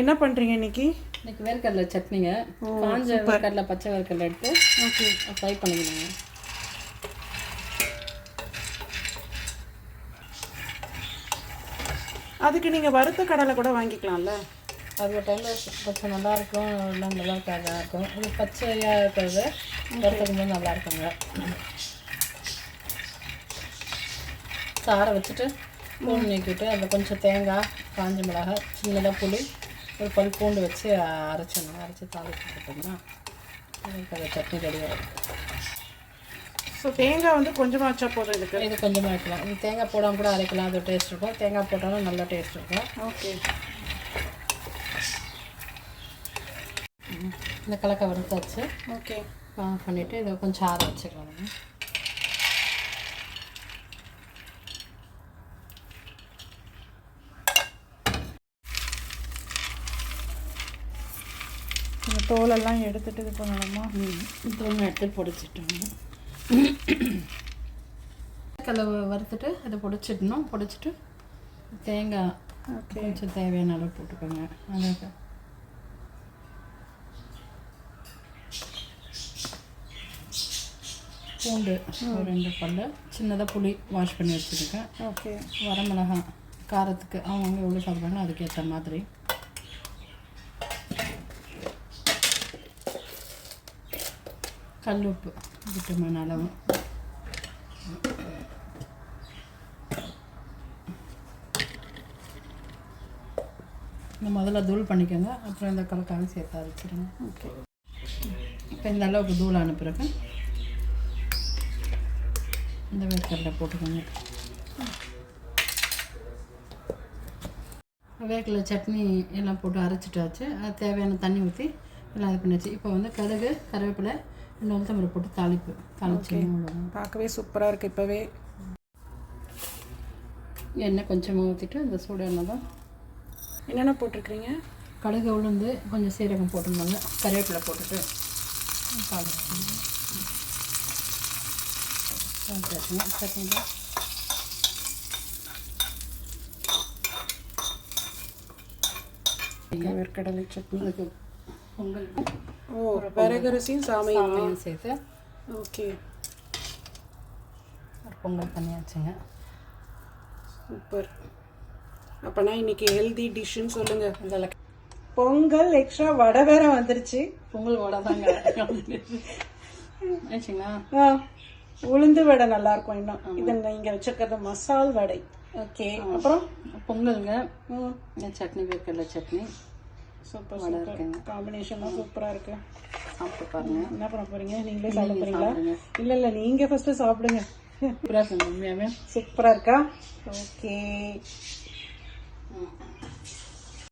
என்ன பண்ணுறீங்க இன்னைக்கு? இன்னைக்கு வேர்க்கடலை சட்னிங்க. காஞ்ச வேர்க்கடலை பச்சை வேர்க்கடலை எடுத்து ஓகே. ஃப்ரை பண்ணிக்கணுங்க. அதுக்கு நீங்கள் வறுத்த கடலை கூட வாங்கிக்கலாம்ல? அது ஒரு டைமில் கொஞ்சம் நல்லா இருக்கும் இல்லை நல்லா இருக்காதா இருக்கும். இது பச்சையாக இருக்கிறது வறுத்துக்கும் போது நல்லா இருக்குங்க சாரை வச்சுட்டு பூண்டு நீக்கிட்டு அதில் கொஞ்சம் தேங்காய் காஞ்ச மிளகாய் சின்னதாக புளி ஒரு பல் பூண்டு வச்சு அரைச்சிடணும். அரைச்சி தாளிச்சு போட்டோம்னா சட்னி ரெடி ஆகும் ஸோ தேங்காய் வந்து கொஞ்சமாக வச்சா போதும் இதுக்கு? இது கொஞ்சமாக வைக்கலாம். தேங்காய் போடாமல் கூட அரைக்கலாம். அது டேஸ்ட் இருக்கும். தேங்காய் போட்டாலும் நல்ல டேஸ்ட் இருக்கும். ஓகே இந்த கலக்கை வறுத்தாச்சு. ஓகே பண்ணிவிட்டு இதை கொஞ்சம் ஆற வச்சுக்கலாம். இந்த தோலெல்லாம் எடுத்துட்டு இது பண்ணணுமா? தூங்க எடுத்து பொடிச்சிட்டோங்க. கடலை வறுத்துட்டு அதை பொடிச்சிடணும். பொடிச்சிட்டு தேங்காய் கொஞ்சம் தேவையான அளவு போட்டுக்கோங்க. அதுக்கு பூண்டு ஒரு ரெண்டு பல்லு. சின்னதாக புளி வாஷ் பண்ணி வச்சுருக்கேன். ஓகே. வரமிளகாய் காரத்துக்கு அவங்கவுங்க எவ்வளோ சாப்பிட்றாங்க அதுக்கேற்ற மாதிரி. கல் உப்பு விட்டமான அளவு. இந்த முதல்ல தூள் பண்ணிக்கோங்க. அப்புறம் இந்த கலக்காக சேர்த்து அரைச்சிடுங்க ஓகே. இப்போ இந்த அளவுக்கு தூள் பிறகு இந்த வேர்க்கடலை போட்டுக்கோங்க. வேர்க்கடலை சட்னி எல்லாம் போட்டு அரைச்சிட்டாச்சு. அது தேவையான தண்ணி ஊற்றி எல்லாம் இது பண்ணியாச்சு. இப்போ வந்து கடுகு கருவேப்பிலை ரெண்டு உளுத்தம்பரை போட்டு தாளிப்பு தாளிச்சு பார்க்கவே சூப்பராக இருக்குது இப்போவே. எண்ணெய் கொஞ்சமாக ஊற்றிட்டு அந்த சூடு எண்ணெய் தான். என்னென்ன போட்டிருக்கிறீங்க? கடுகு உளுந்து கொஞ்சம் சீரகம் போட்டிருந்தாங்க. கருவேப்பிலை போட்டுட்டு தாளிச்சுங்க சட்னியில் வேர்க்கடலை சட்னி. அதுக்கு பொங்கல். ஓ வரகரிசியும் சாமை சாமையும் சேர்த்து ஓகே. ஒரு பொங்கல் பண்ணியாச்சுங்க. சூப்பர். அப்போனா இன்னைக்கு ஹெல்தி டிஷ்ஷுன்னு சொல்லுங்கள் இதில் பொங்கல் எக்ஸ்ட்ரா வடை வேற வந்துருச்சு. பொங்கல் வடை தாங்க ஆ உளுந்து வடை நல்லா இருக்கும் இன்னும் இதுங்க இங்க வச்சிருக்கிறது மசால் வடை. ஓகே. அப்புறம்? பொங்கலுங்க. சட்னி வேர்க்கடலை சட்னி. Super super. இருக்குங்க. காம்பினேஷன்லாம் சூப்பரா இருக்கு. சாப்பிட்டு பாருங்க. என்ன பண்ண போறீங்க? நீங்களே சாப்பிட போறீங்களா. இல்ல இல்ல நீங்க ஃபர்ஸ்ட் சாப்பிடுங்க. சூப்பராக இருக்கு உண்மையாகவே சூப்பரா இருக்கா? ஓகே